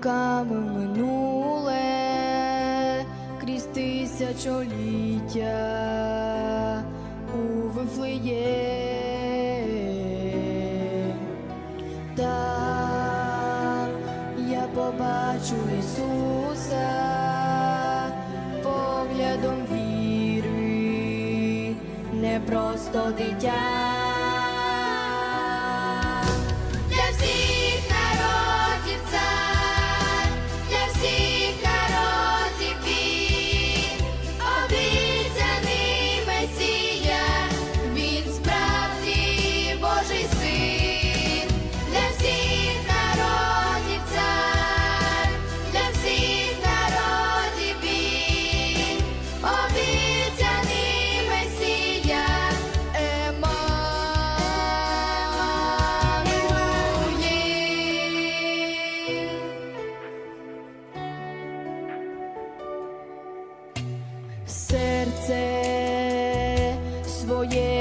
думками минуле, крізь тисячоліття у Вифлеєм. Там я побачу Ісуса поглядом віри, не просто дитя.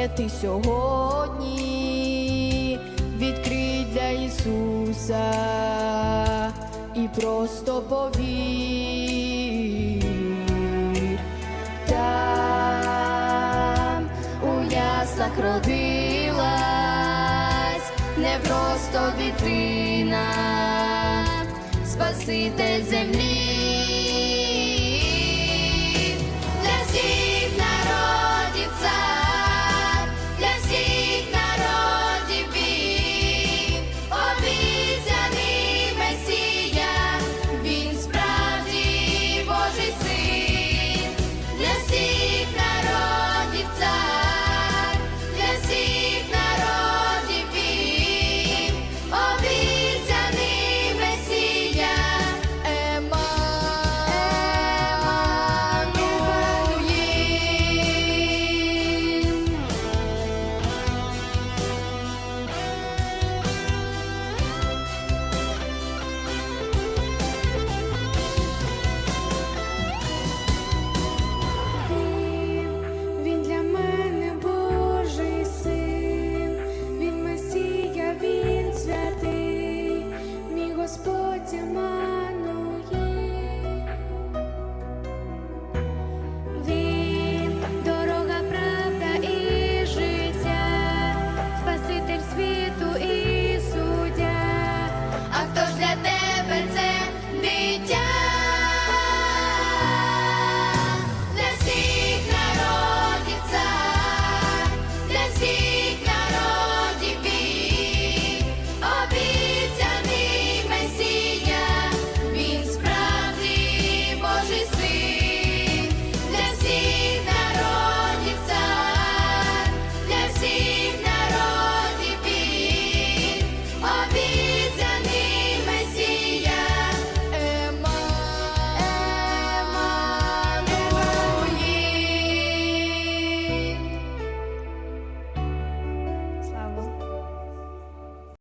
Ти сьогодні відкрий для Ісуса і просто повір. Там у яслах родилась не просто дитина, Спаситель землі.